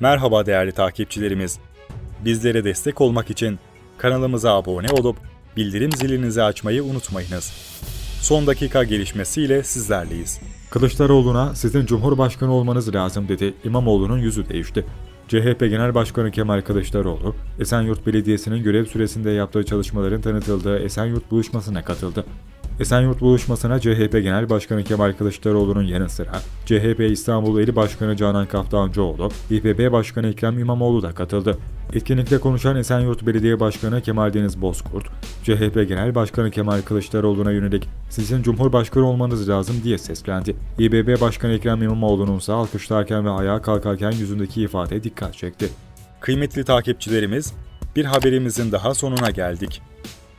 Merhaba değerli takipçilerimiz. Bizlere destek olmak için kanalımıza abone olup bildirim zilinizi açmayı unutmayınız. Son dakika gelişmesiyle sizlerleyiz. Kılıçdaroğlu'na sizin Cumhurbaşkanı olmanız lazım dedi. İmamoğlu'nun yüzü değişti. CHP Genel Başkanı Kemal Kılıçdaroğlu, Esenyurt Belediyesi'nin görev süresinde yaptığı çalışmaların tanıtıldığı Esenyurt buluşmasına katıldı. Esenyurt buluşmasına CHP Genel Başkanı Kemal Kılıçdaroğlu'nun yanı sıra CHP İstanbul İl Başkanı Canan Kaftancıoğlu, İBB Başkanı Ekrem İmamoğlu da katıldı. Etkinlikte konuşan Esenyurt Belediye Başkanı Kemal Deniz Bozkurt, CHP Genel Başkanı Kemal Kılıçdaroğlu'na yönelik sizin Cumhurbaşkanı olmanız lazım diye seslendi. İBB Başkanı Ekrem İmamoğlu'nun ise alkışlarken ve ayağa kalkarken yüzündeki ifade dikkat çekti. Kıymetli takipçilerimiz, bir haberimizin daha sonuna geldik.